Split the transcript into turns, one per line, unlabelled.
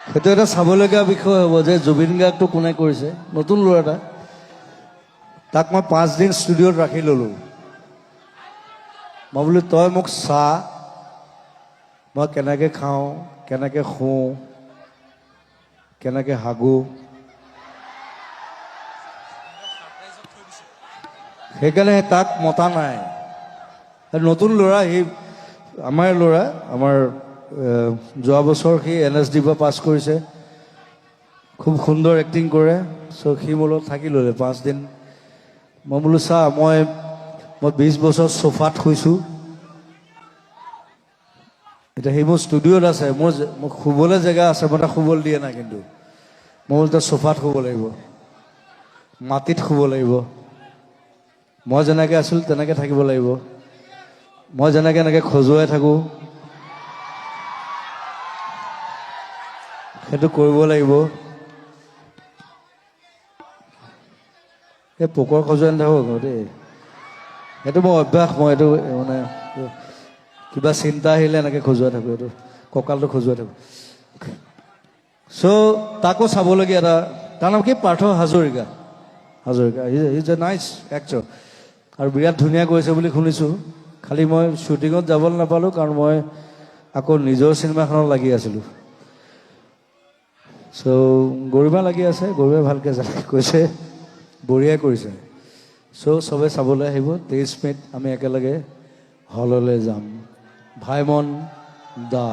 সেইটো এটা চাবলগীয়া বিষয় হ'ব যে জুবিন গাৰ্গটো কোনে কৰিছে, নতুন ল'ৰা এটা। তাক মই পাঁচদিন ষ্টুডিঅ'ত ৰাখি ল'লোঁ। মই বোলো, তই মোক চা, মই কেনেকৈ খাওঁ, কেনেকৈ শুওঁ, কেনেকৈ হাগো? সেইকাৰণে তাক মতা নাই। নতুন ল'ৰা, সি আমাৰ ল'ৰা, আমাৰ যোৱা বছৰ সি এন এছ ডিৰ পৰা পাছ কৰিছে। খুব সুন্দৰ এক্টিং কৰে। চ' সি মোৰ লগত থাকি ল'লে পাঁচদিন মই বোলো, চা, মই মই বিছ বছৰ চোফাত শুইছোঁ। এতিয়া সি মোৰ ষ্টুডিঅ'ত আছে। মোৰ মোক শুবলৈ জেগা আছে, মই তাক শুবলৈ দিয়ে নাই কিন্তু। মই বোলো, তই চোফাত শুব লাগিব। মাটিত শুব লাগিব। মই যেনেকৈ আছিলোঁ, তেনেকৈ থাকিব লাগিব। মই যেনেকৈ এনেকৈ খজুৱাই থাকোঁ। সেইটো কৰিব লাগিব। এই পোকৰ খজুৱাই নাথাকোঁ আকৌ দেই। সেইটো মোৰ অভ্যাস, মই এইটো মানে কিবা চিন্তা আহিলে এনেকৈ খজুৱাই থাকোঁ, এইটো কঁকালটো খজুৱাই থাকোঁ। চ' তাকো চাবলগীয়া এটা, তাৰ নাম কি? Partha Hazarika. Hazarika is a nice actor আৰু বিৰাট ধুনীয়া কৰিছে বুলি শুনিছোঁ। খালি মই শ্বুটিঙত যাবলৈ নাপালোঁ, কাৰণ মই আকৌ নিজৰ চিনেমাখনত লাগি আছিলোঁ। চ' গৰিমা লাগি আছে গৰিমাই ভালকৈ কৈছে বঢ়িয়াই কৰিছে। চ' চবে চাবলৈ আহিব, তেইছ মে'ত আমি একেলগে হললৈ যাম। ভাইমন দা।